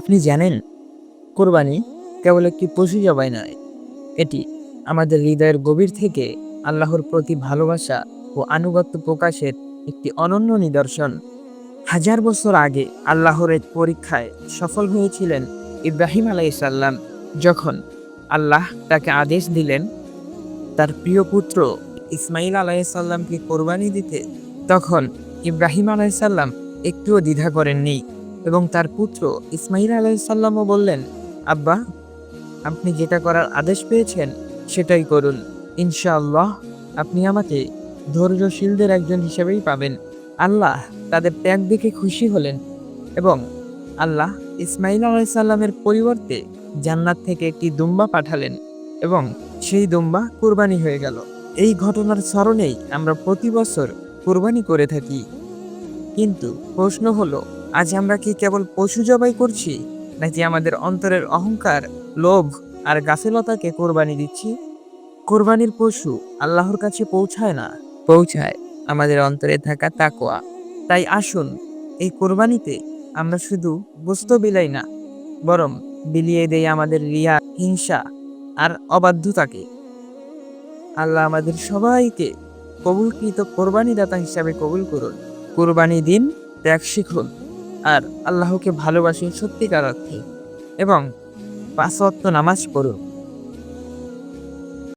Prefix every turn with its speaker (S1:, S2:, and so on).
S1: আপনি জানেন, কোরবানি কেবল একটি পশু জবাই নয়, এটি আমাদের হৃদয়ের গভীর থেকে আল্লাহর প্রতি ভালোবাসা ও আনুগত্য প্রকাশের একটি অনন্য নিদর্শন। হাজার বছর আগে আল্লাহর এক পরীক্ষায় সফল হয়েছিলেন ইব্রাহিম আলাইসাল্লাম যখন আল্লাহ তাকে আদেশ দিলেন, তার প্রিয় পুত্র ইসমাইল আলাইসাল্লামকে কোরবানি দিতে। তখন ইব্রাহিম আলাইসাল্লাম একটুও দ্বিধা করেননি এবং তার পুত্র ইসমাইল আলাইসাল্লামও বললেন, আব্বা, আপনি যেটা করার আদেশ পেয়েছেন সেটাই করুন। ইনশাআল্লাহ আপনি আমাকে ধৈর্যশীলদের একজন হিসেবেই পাবেন। আল্লাহ তাদের ত্যাগ দেখে খুশি হলেন এবং আল্লাহ ইসমাইল আলাইসাল্লামের পরিবর্তে জান্নাত থেকে একটি দুম্বা পাঠালেন এবং সেই দুম্বা কুরবানি হয়ে গেল। এই ঘটনার স্মরণেই আমরা প্রতি বছর কুরবানি করে থাকি। কিন্তু প্রশ্ন হলো, আজ আমরা কি কেবল পশু জবাই করছি, নাকি আমাদের অন্তরের অহংকার, লোভ আর গাফিলতাকে কোরবানি দিচ্ছি? কোরবানির পশু আল্লাহর কাছে পৌঁছায় না। পৌঁছায়, আমাদের অন্তরে থাকা তাকোয়া তাই আসুন, এই কোরবানিতে আমরা শুধু বস্তু বিলাই না, বরং বিলিয়ে দেই আমাদের রিয়া, হিংসা আর অবাধ্যতাকে। আল্লাহ আমাদের সবাইকে কবুলকৃত কোরবানি দাতা হিসাবে কবুল করুন। কোরবানি দিন ত্যাগ শিখুন আর আল্লাহকে ভালোবাসুন সত্যিকার অর্থে এবং পাঁচ নামাজ পড়ুন।